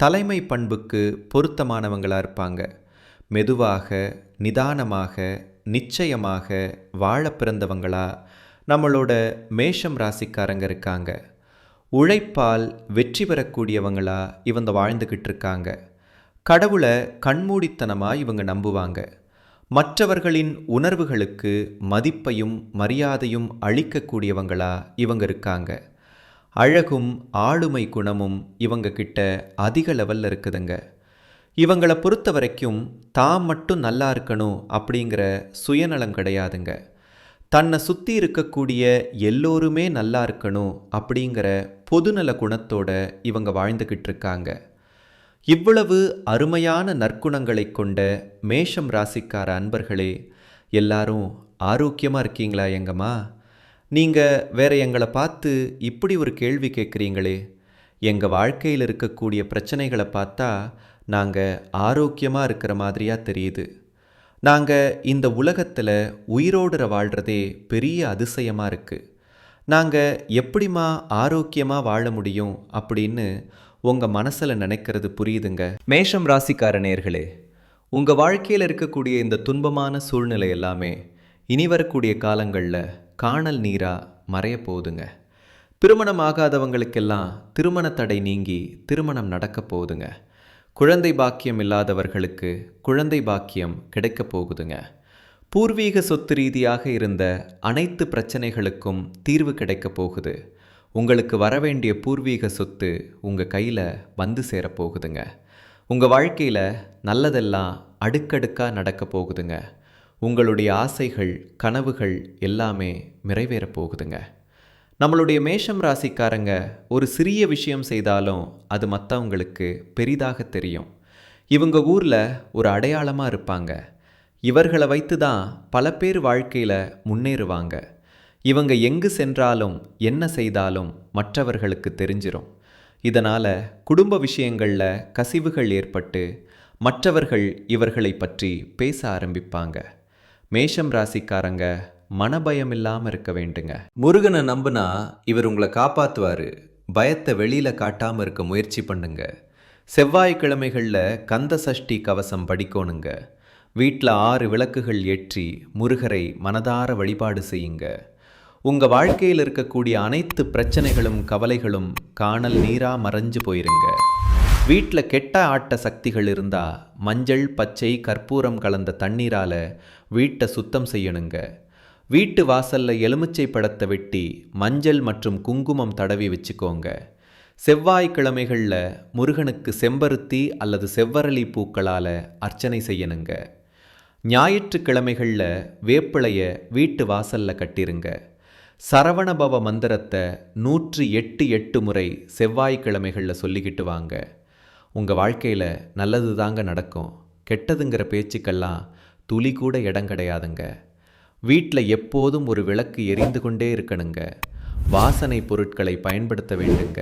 தலைமை பண்புக்கு பொருத்தமானவங்களாக இருப்பாங்க. மெதுவாக நிதானமாக நிச்சயமாக வாழ பிறந்தவங்களா நம்மளோட மேஷம் ராசிக்காரங்க இருக்காங்க. உழைப்பால் வெற்றி பெறக்கூடியவங்களா இவங்க வாழ்ந்துக்கிட்டு இருக்காங்க. கடவுளை கண்மூடித்தனமாக இவங்க நம்புவாங்க. மற்றவர்களின் உணர்வுகளுக்கு மதிப்பையும் மரியாதையும் அளிக்கக்கூடியவங்களா இவங்க இருக்காங்க. அழகும் ஆளுமை குணமும் இவங்க கிட்ட அதிக லெவலில் இருக்குதுங்க. இவங்களை பொறுத்த வரைக்கும் தான் மட்டும் நல்லா இருக்கணும் அப்படிங்கிற சுயநலம் கிடையாதுங்க. தன்னை சுற்றி இருக்கக்கூடிய எல்லோருமே நல்லா இருக்கணும் அப்படிங்கிற பொதுநல குணத்தோட இவங்க வாழ்ந்துக்கிட்டு இருக்காங்க. இவ்வளவு அருமையான நற்குணங்களை கொண்ட மேஷம் ராசிக்கார அன்பர்களே எல்லாரும் ஆரோக்கியமாக இருக்கீங்களா எங்கம்மா? நீங்கள் வேற எங்களை பார்த்து இப்படி ஒரு கேள்வி கேட்குறீங்களே? எங்கள் வாழ்க்கையில் இருக்கக்கூடிய பிரச்சனைகளை பார்த்தா நாங்கள் ஆரோக்கியமாக இருக்கிற மாதிரியாக தெரியுது. நாங்கள் இந்த உலகத்தில் உயிரோடுற வாழ்கிறதே பெரிய அதிசயமாக இருக்குது நாங்கள் எப்படிம்மா ஆரோக்கியமாக வாழ முடியும் அப்படின்னு உங்கள் மனசில் நினைக்கிறது புரியுதுங்க. மேஷம் ராசிக்கார நேர்களே உங்கள் வாழ்க்கையில் இருக்கக்கூடிய இந்த துன்பமான சூழ்நிலை எல்லாமே இனி வரக்கூடிய காலங்களில் காணல் நீராக மறைய போகுதுங்க. திருமணம் ஆகாதவங்களுக்கெல்லாம் திருமண தடை நீங்கி திருமணம் நடக்க போகுதுங்க. குழந்தை பாக்கியம் இல்லாதவர்களுக்கு குழந்தை பாக்கியம் கிடைக்க போகுதுங்க. பூர்வீக சொத்து ரீதியாக இருந்த அனைத்து பிரச்சனைகளுக்கும் தீர்வு கிடைக்க போகுது. உங்களுக்கு வரவேண்டிய பூர்வீக சொத்து உங்கள் கையில் வந்து சேரப்போகுதுங்க உங்கள் வாழ்க்கையில் நல்லதெல்லாம் அடுக்கடுக்காக நடக்க போகுதுங்க. உங்களுடைய ஆசைகள் கனவுகள் எல்லாமே நிறைவேறப் போகுதுங்க. நம்மளுடைய மேஷம் ராசிக்காரங்க ஒரு சிறிய விஷயம் செய்தாலும் அது மற்றவங்களுக்கு பெரிதாக தெரியும். இவங்க ஊரில் ஒரு அடையாளமாக இருப்பாங்க. இவர்களை வைத்து தான் பல பேர் வாழ்க்கையில் முன்னேறுவாங்க. இவங்க எங்கு சென்றாலும் என்ன செய்தாலும் மற்றவர்களுக்கு தெரிஞ்சிரும். இதனால் குடும்ப விஷயங்களில் கசிவுகள் ஏற்பட்டு மற்றவர்கள் இவர்களை பற்றி பேச ஆரம்பிப்பாங்க. மேஷம் ராசிக்காரங்க மனபயம் இல்லாமல் இருக்க வேண்டுங்க. முருகனை நம்புனா இவர் உங்களை காப்பாற்றுவார் பயத்தை வெளியில் காட்டாமல் இருக்க முயற்சி பண்ணுங்க. செவ்வாய்க்கிழமைகளில் கந்த சஷ்டி கவசம் படிக்கணுங்க. வீட்டில் ஆறு விளக்குகள் ஏற்றி முருகரை மனதார வழிபாடு செய்யுங்க. உங்கள் வாழ்க்கையில் இருக்கக்கூடிய அனைத்து பிரச்சனைகளும் கவலைகளும் காணல் நீராக மறைஞ்சு போயிருங்க. வீட்டில் கெட்ட ஆட்ட சக்திகள் இருந்தால் மஞ்சள் பச்சை கற்பூரம் கலந்த தண்ணீரால் வீட்டை சுத்தம் செய்யணுங்க. வீட்டு வாசல்ல எலுமிச்சை படத்தை வெட்டி மஞ்சள் மற்றும் குங்குமம் தடவி வச்சுக்கோங்க. செவ்வாய்க்கிழமைகளில் முருகனுக்கு செம்பருத்தி அல்லது செவ்வரளி பூக்களால் அர்ச்சனை செய்யணுங்க. ஞாயிற்றுக்கிழமைகளில் வேப்பிளைய வீட்டு வாசல்ல கட்டிருங்க. சரவணபவ மந்திரத்தை நூற்றி எட்டு எட்டு முறை செவ்வாய்க்கிழமைகளில் சொல்லிக்கிட்டு வாங்க. உங்கள் வாழ்க்கையில் நல்லது தாங்க நடக்கும். கெட்டதுங்கிற பேச்சுக்கெல்லாம் துளி கூட இடம் கிடையாதுங்க. வீட்டில் எப்போதும் ஒரு விளக்கு எரிந்து கொண்டே இருக்கணுங்க. வாசனை பொருட்களை பயன்படுத்த வேண்டுங்க.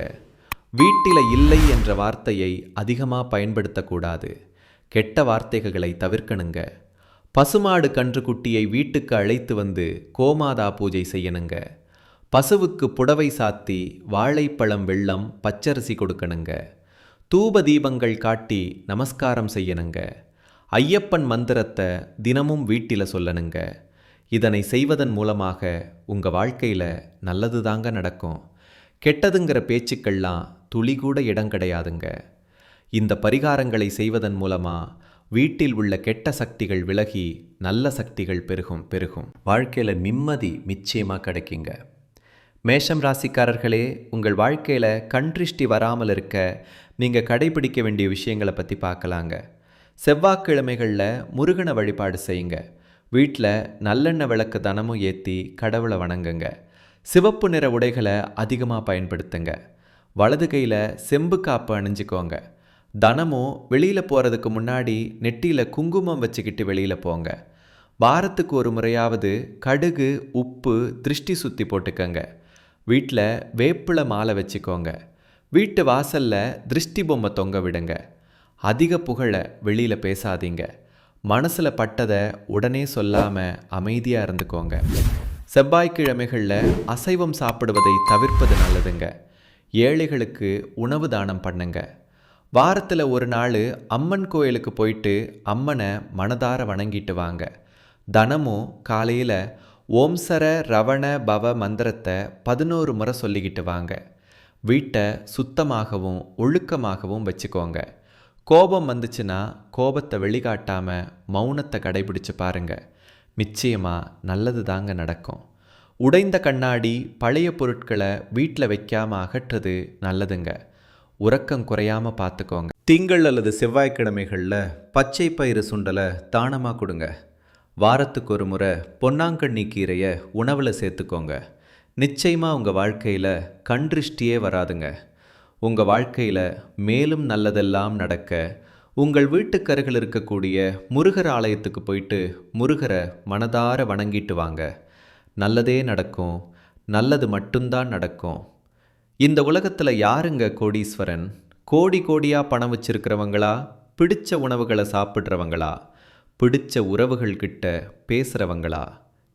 வீட்டில் இல்லை என்ற வார்த்தையை அதிகமாக பயன்படுத்தக்கூடாது. கெட்ட வார்த்தைகளை தவிர்க்கணுங்க. பசுமாடு கன்றுக்குட்டியை வீட்டுக்கு அழைத்து வந்து கோமாதா பூஜை செய்யணுங்க. பசுவுக்கு புடவை சாத்தி வாழைப்பழம் வெள்ளம் பச்சரிசி கொடுக்கணுங்க. தூப தீபங்கள் காட்டி நமஸ்காரம் செய்யணுங்க. ஐயப்பன் மந்திரத்தை தினமும் வீட்டில் சொல்லணுங்க. இதனை செய்வதன் மூலமாக உங்கள் வாழ்க்கையில் நல்லது தாங்க நடக்கும். கெட்டதுங்கிற பேச்சுக்கள்லாம் துளி கூட இடம் கிடையாதுங்க. இந்த பரிகாரங்களை செய்வதன் மூலமாக வீட்டில் உள்ள கெட்ட சக்திகள் விலகி நல்ல சக்திகள் பெருகும் பெருகும். வாழ்க்கையில் நிம்மதி நிச்சயமாக கிடைக்குங்க. மேஷம் ராசிக்காரர்களே உங்கள் வாழ்க்கையில் கண் வராமல் இருக்க நீங்கள் கடைபிடிக்க வேண்டிய விஷயங்களை பற்றி பார்க்கலாங்க. செவ்வாய்க்கிழமைகளில் முருகனை வழிபாடு செய்யுங்க. வீட்டில் நல்லெண்ணெய் விளக்கு தனமும் ஏற்றி கடவுளை வணங்குங்க. சிவப்பு நிற உடைகளை அதிகமாக பயன்படுத்துங்க. வலது கையில் செம்பு காப்பு அணிஞ்சுக்கோங்க. தனமும் வெளியில் போகிறதுக்கு முன்னாடி நெட்டியில் குங்குமம் வச்சுக்கிட்டு வெளியில் போங்க. வாரத்துக்கு ஒரு முறையாவது கடுகு உப்பு திருஷ்டி சுற்றி போட்டுக்கங்க. வீட்டில் வேப்பிலை மாலை வச்சுக்கோங்க. வீட்டு வாசல்ல திருஷ்டி பொம்மை தொங்க விடுங்க. அதிக புகழை வெளியில் பேசாதீங்க. மனசில் பட்டதை உடனே சொல்லாமல் அமைதியாக இருந்துக்கோங்க. செவ்வாய்க்கிழமைகளில் அசைவம் சாப்பிடுவதை தவிர்ப்பது நல்லதுங்க. ஏழைகளுக்கு உணவு தானம் பண்ணுங்க. வாரத்தில் ஒரு நாள் அம்மன் கோயிலுக்கு போயிட்டு அம்மனை மனதார வணங்கிட்டு வாங்க. தினமும் காலையில் ஓம்சர ரவண பவ மந்திரத்தை பதினோரு முறை சொல்லிக்கிட்டு வாங்க. வீட்டை சுத்தமாகவும் ஒழுக்கமாகவும் வச்சுக்கோங்க. கோபம் வந்துச்சுன்னா கோபத்தை வெளிக்காட்டாமல் மௌனத்தை கடைபிடிச்சு பாருங்க. நிச்சயமாக நல்லது தாங்க நடக்கும். உடைந்த கண்ணாடி பழைய பொருட்களை வீட்டில் வைக்காம அகற்றுறது நல்லதுங்க. உறக்கம் குறையாம பார்த்துக்கோங்க திங்கள் அல்லது செவ்வாய்க்கிழமைகளில் பச்சை பயிறு சுண்டலை தானமாக கொடுங்க. வாரத்துக்கு ஒரு முறை பொன்னாங்கண்ணி கீரையை உணவில் சேர்த்துக்கோங்க. நிச்சயமாக உங்கள் வாழ்க்கையில் கண்திருஷ்டியே வராதுங்க. உங்கள் வாழ்க்கையில் மேலும் நல்லதெல்லாம் நடக்க உங்கள் வீட்டுக்கருகில் இருக்கக்கூடிய முருகர் ஆலயத்துக்கு போயிட்டு முருகரை மனதார வணங்கிட்டு வாங்க. நல்லதே நடக்கும் நல்லது மட்டும்தான் நடக்கும். இந்த உலகத்தில் யாருங்க கோடீஸ்வரன்? கோடி கோடியாக பணம் வச்சிருக்கிறவங்களா? பிடிச்ச உணவுகளை சாப்பிட்றவங்களா? பிடிச்ச உறவுகள்கிட்ட பேசுகிறவங்களா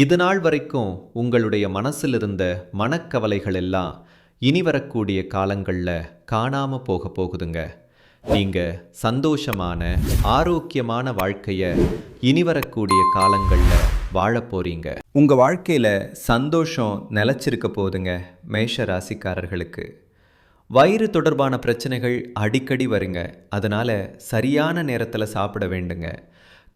இது நாள் வரைக்கும் உங்களுடைய மனசில் இருந்த மனக்கவலைகள் எல்லாம் இனி வரக்கூடிய காலங்களில் காணாமல் போக போகுதுங்க. நீங்கள் சந்தோஷமான ஆரோக்கியமான வாழ்க்கையை இனி வரக்கூடிய காலங்களில் வாழ போகிறீங்க உங்கள் வாழ்க்கையில் சந்தோஷம் நிலைச்சிருக்க போதுங்க மேஷ ராசிக்காரர்களுக்கு. வயிறு தொடர்பான பிரச்சனைகள் அடிக்கடி வருங்க. அதனால் சரியான நேரத்தில் சாப்பிட வேண்டுங்க.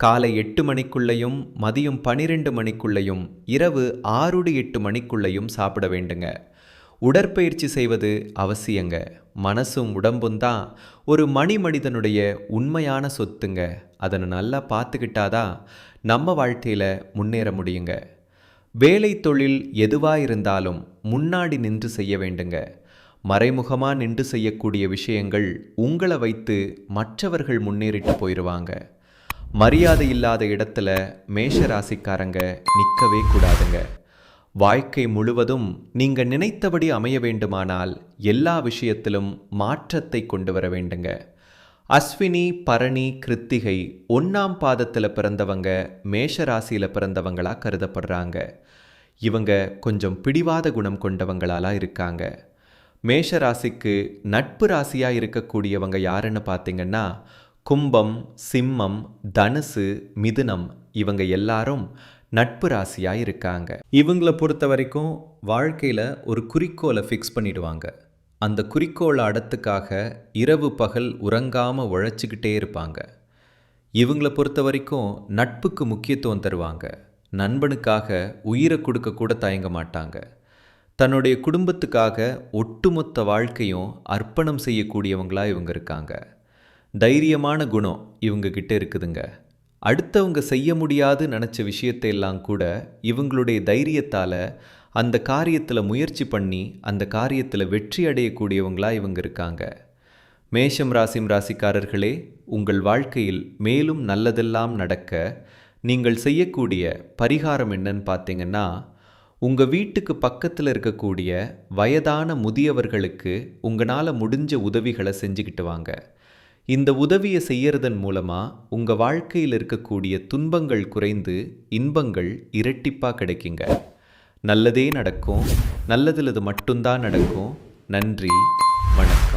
காலை எட்டு மணிக்குள்ளேயும் மதியம் பனிரெண்டு மணிக்குள்ளேயும் இரவு ஆறு டு எட்டு மணிக்குள்ளேயும் சாப்பிட வேண்டுங்க. உடற்பயிற்சி செய்வது அவசியங்க. மனசும் உடம்பும் தான் ஒரு மணி மனிதனுடைய உண்மையான சொத்துங்க. அதனை நல்லா பார்த்துக்கிட்டாதான் நம்ம வாழ்க்கையில் முன்னேற முடியுங்க. வேலை தொழில் எதுவாக இருந்தாலும் முன்னாடி நின்று செய்ய வேண்டுங்க. மறைமுகமாக நின்று செய்யக்கூடிய விஷயங்கள் உங்களை வைத்து மற்றவர்கள் முன்னேறிட்டு போயிடுவாங்க மரியாதை இல்லாத இடத்துல மேஷ ராசிக்காரங்க நிற்கவே கூடாதுங்க. வாழ்க்கை முழுவதும் நீங்கள் நினைத்தபடி அமைய வேண்டுமானால் எல்லா விஷயத்திலும் மாற்றத்தை கொண்டு வர வேண்டுங்க. அஸ்வினி பரணி கிருத்திகை ஒன்னாம் பாதத்தில் பிறந்தவங்க மேஷ ராசியில் பிறந்தவங்களாக கருதப்படுறாங்க. இவங்க கொஞ்சம் பிடிவாத குணம் கொண்டவங்களாலாம் இருக்காங்க. மேஷ ராசிக்கு நட்பு ராசியாக இருக்கக்கூடியவங்க யாருன்னு பார்த்தீங்கன்னா கும்பம் சிம்மம் தனுசு மிதுனம் இவங்க எல்லாரும் நட்பு ராசியாக இருக்காங்க இவங்களை பொறுத்த வரைக்கும் வாழ்க்கையில் ஒரு குறிக்கோளை ஃபிக்ஸ் பண்ணிடுவாங்க. அந்த குறிக்கோளை அடத்துக்காக இரவு பகல் உறங்காமல் உழைச்சிக்கிட்டே இருப்பாங்க. இவங்களை பொறுத்த வரைக்கும் நட்புக்கு முக்கியத்துவம் தருவாங்க. நண்பனுக்காக உயிரை கொடுக்க கூட தயங்க மாட்டாங்க. தன்னுடைய குடும்பத்துக்காக ஒட்டுமொத்த வாழ்க்கையும் அர்ப்பணம் செய்யக்கூடியவங்களா இவங்க இருக்காங்க. தைரியமான குணம் இவங்க கிட்ட இருக்குதுங்க. அடுத்தவங்க செய்ய முடியாது நினச்ச விஷயத்தை எல்லாம் கூட இவங்களுடைய தைரியத்தால் அந்த காரியத்தில் முயற்சி பண்ணி அந்த காரியத்தில் வெற்றி அடையக்கூடியவங்களாக இவங்க இருக்காங்க. மேஷம் ராசிம் ராசிக்காரர்களே உங்கள் வாழ்க்கையில் மேலும் நல்லதெல்லாம் நடக்க நீங்கள் செய்யக்கூடிய பரிகாரம் என்னன்னு பார்த்தீங்கன்னா உங்கள் வீட்டுக்கு பக்கத்தில் இருக்கக்கூடிய வயதான முதியவர்களுக்கு உங்களால் முடிஞ்ச உதவிகளை செஞ்சுக்கிட்டு வாங்க. இந்த உதவியை செய்யறதன் மூலமாக உங்கள் வாழ்க்கையில் இருக்கக்கூடிய துன்பங்கள் குறைந்து இன்பங்கள் இரட்டிப்பாக கிடைக்குங்க. நல்லதே நடக்கும். நல்லதில் இது மட்டும்தான் நடக்கும். நன்றி. வணக்கம்.